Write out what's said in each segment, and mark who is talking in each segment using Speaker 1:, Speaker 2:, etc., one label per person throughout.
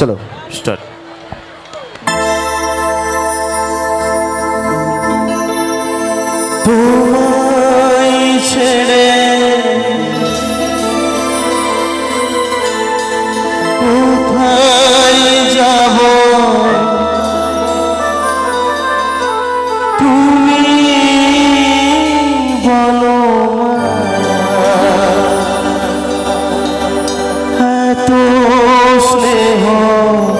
Speaker 1: চলো। স্টার্ট।
Speaker 2: তোমায় ছেড়ে কোথায় যাব? তুমি বলো এত
Speaker 1: Oh.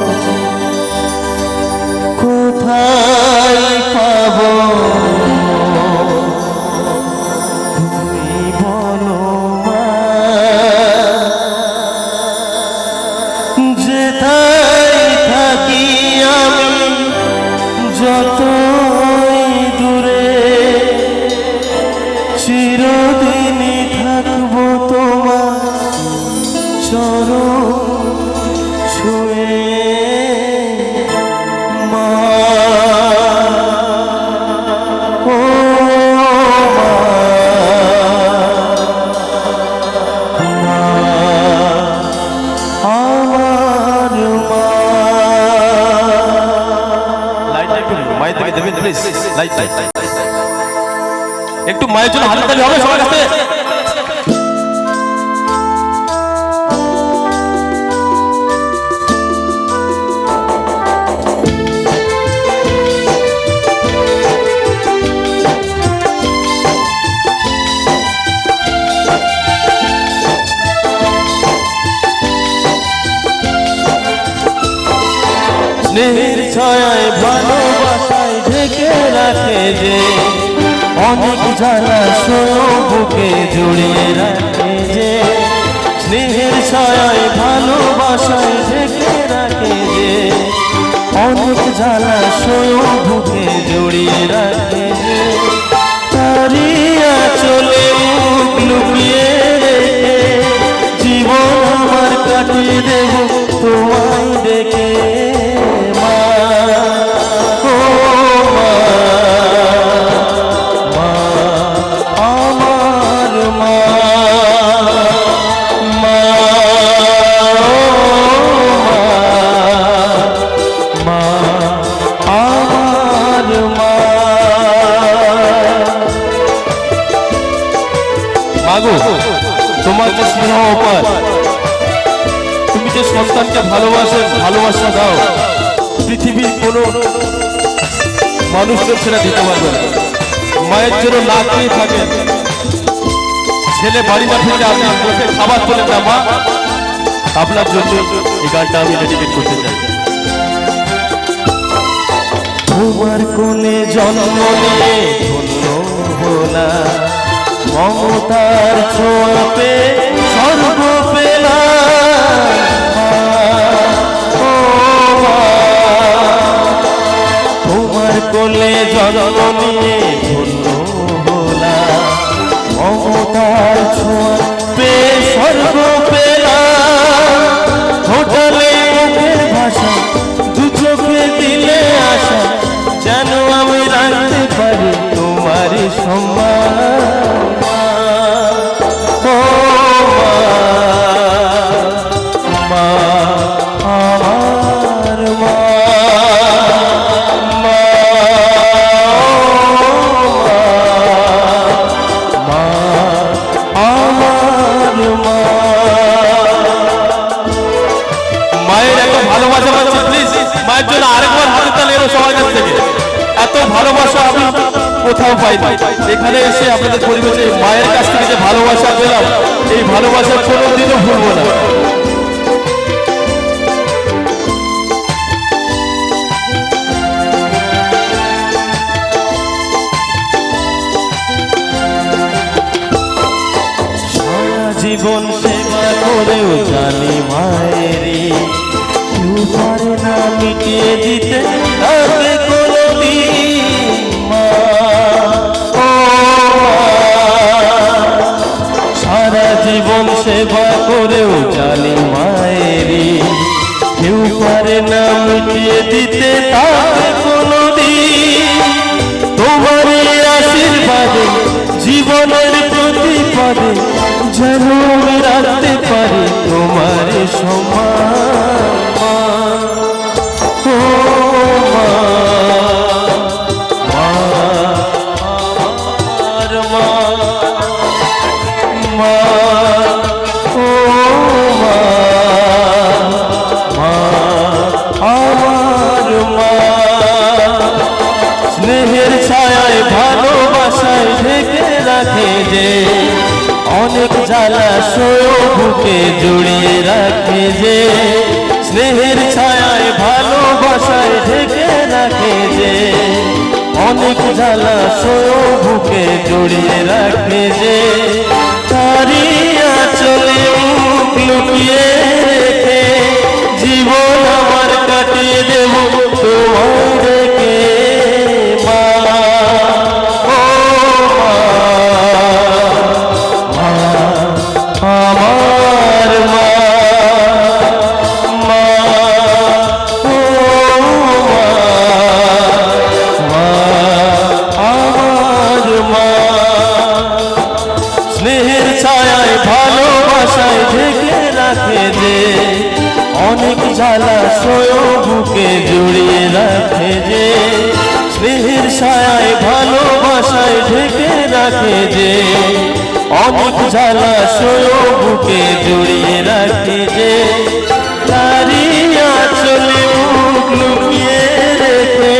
Speaker 1: একটু মায়ের জন্য হাতে তালি হবে সবার কাছে।
Speaker 2: স্নেহের ছায় জ্বালা বুকে জড়িয়ে রাখে যে, স্নেহের ছায় ভালোবাসায় ঢেকে রাখে যে। অনেক জ্বালা বুকে জড়িয়ে রাখে
Speaker 1: সন্তানকে ভালোবাসে, ভালোবাসা দাও। পৃথিবীর কোনো মানুষদের সেটা দিতে পারবে না। মায়ের জন্য না খেয়ে থাকেন ছেলে বাড়ি না ফিরলে আপনি খাবার তোলে না মা। আপনার জন্য এই গানটা আমি ডেডিকেট করতে চাই।
Speaker 2: তোমার কোলে জন্ম নিয়ে ধন্য হলা মমতার ছোঁয়াতে স্বর্গ
Speaker 1: কোথাও পাইনি। এখানে এসে আপনাদের পরিবেশে মায়ের কাছ থেকে যে ভালোবাসা পেলাম, এই ভালোবাসা কোনোদিনও ভুলবো না।
Speaker 2: জীবন সেবা করেও জানি মায়েরি। কেউ পারে না মিটিয়ে দিতে তাকে কোনোদিন। তোমার আশীর্বাদে, জীবনের প্রতি পদে যেন রাখতে পারি তোমার সমান। যে অনেক জ্বালা বুকে জড়িয়ে রাখে যে, স্নেহের ছায়ায় ভালোবাসায় ঢেকে রাখে যে, অনেক জ্বালা বুকে জড়িয়ে রাখে যে তারিয়া আচলে ছায়ায় ভালোবাসায় ঢেকে রাখে যে, অনেক জ্বালা বুকে জড়িয়ে রাখে যে, স্নেহের ছায়ায় ভালোবাসায় ঢেকে রাখে যে, অনেক জ্বালা বুকে জড়িয়ে রাখে যে তারি আঁচলে মুখ লুকিয়ে রেখে,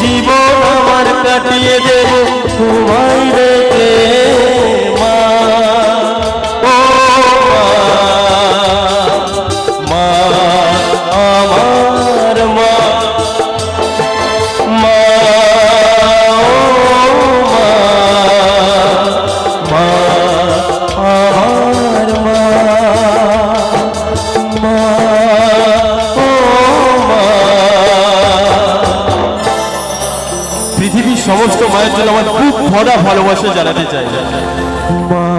Speaker 2: জীবন আমার কাটিয়ে দেব তোমায়
Speaker 1: সমস্ত মায়ের জন্য আমার খুব ভরা ভালোবাসা জানাতে চাই।
Speaker 2: মা